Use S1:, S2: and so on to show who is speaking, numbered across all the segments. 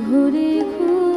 S1: ঘুরে ঘুরে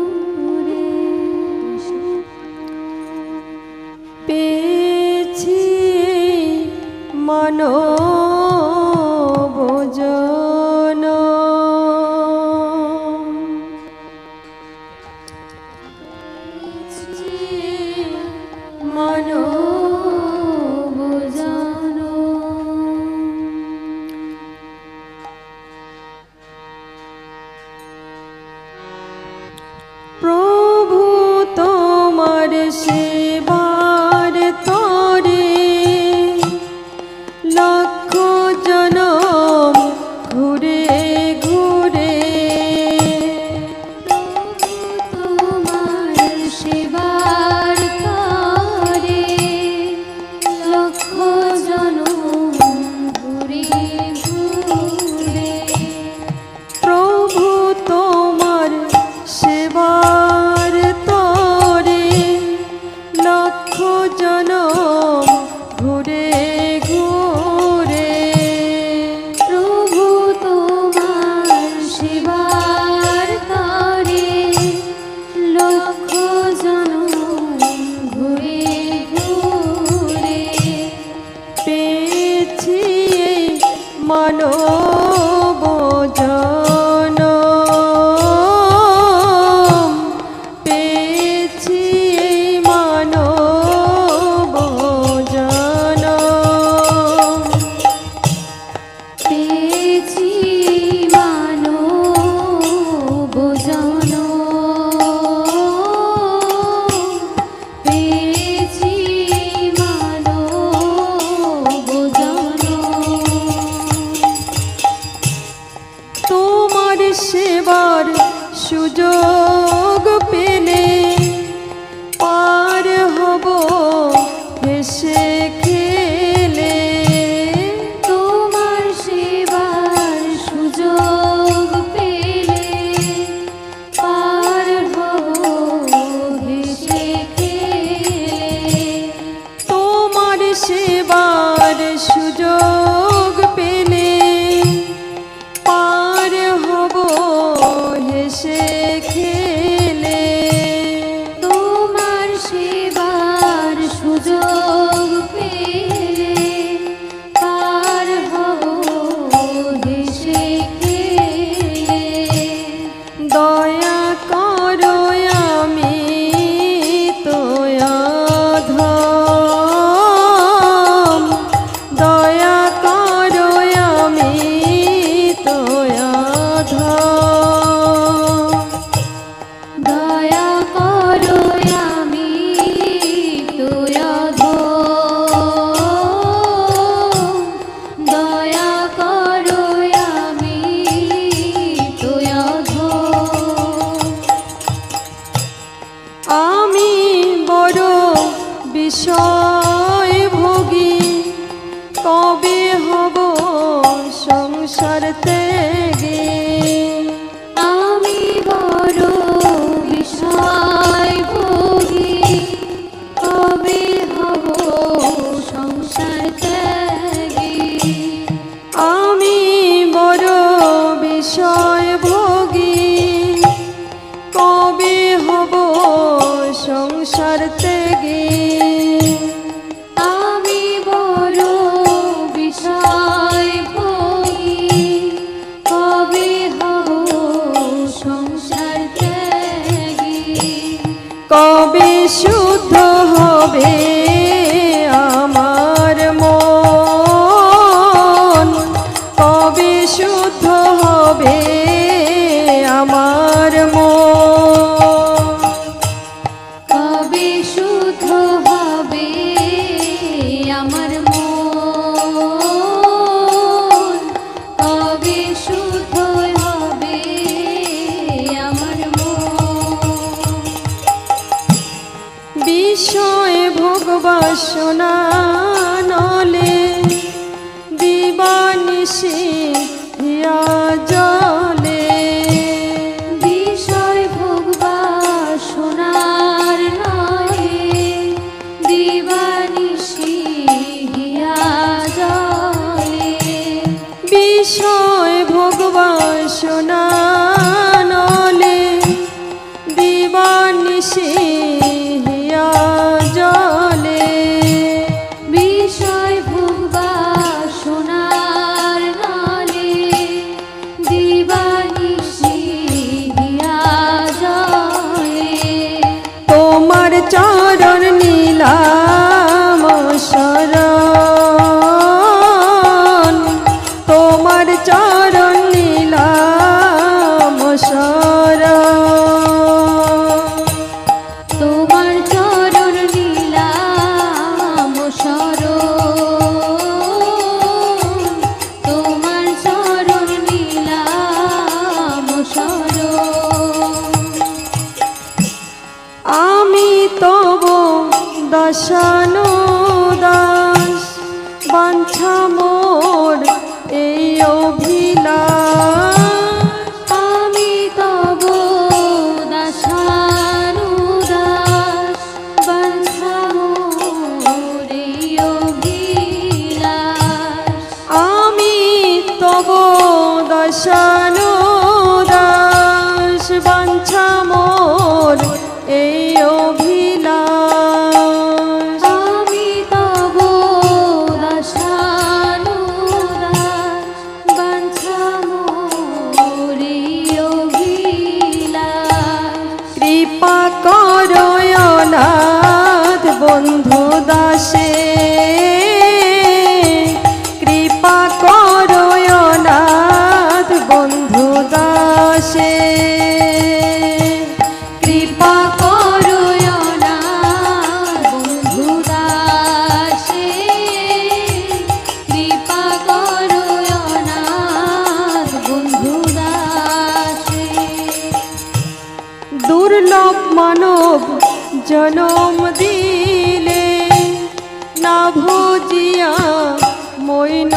S1: বিষয় ভোগী কবে হব সংসার ত্যাগে?
S2: আমি বড় বিষয় ভোগী কবে হব সংসার
S1: বাসনা নলে দিবানিশি হিয়া জলে।
S2: বিষয় ভোগ বাসনার নয়ে দিবানিশি হিয়া জলে।
S1: বিষয় ভোগ বাসনা পাশানো দাস বাঞ্ছামো জনম দিলে না ভজিয়া মইন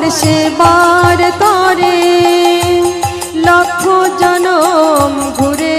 S2: তোমার সেবার
S1: তরে লক্ষ জনম ঘুরে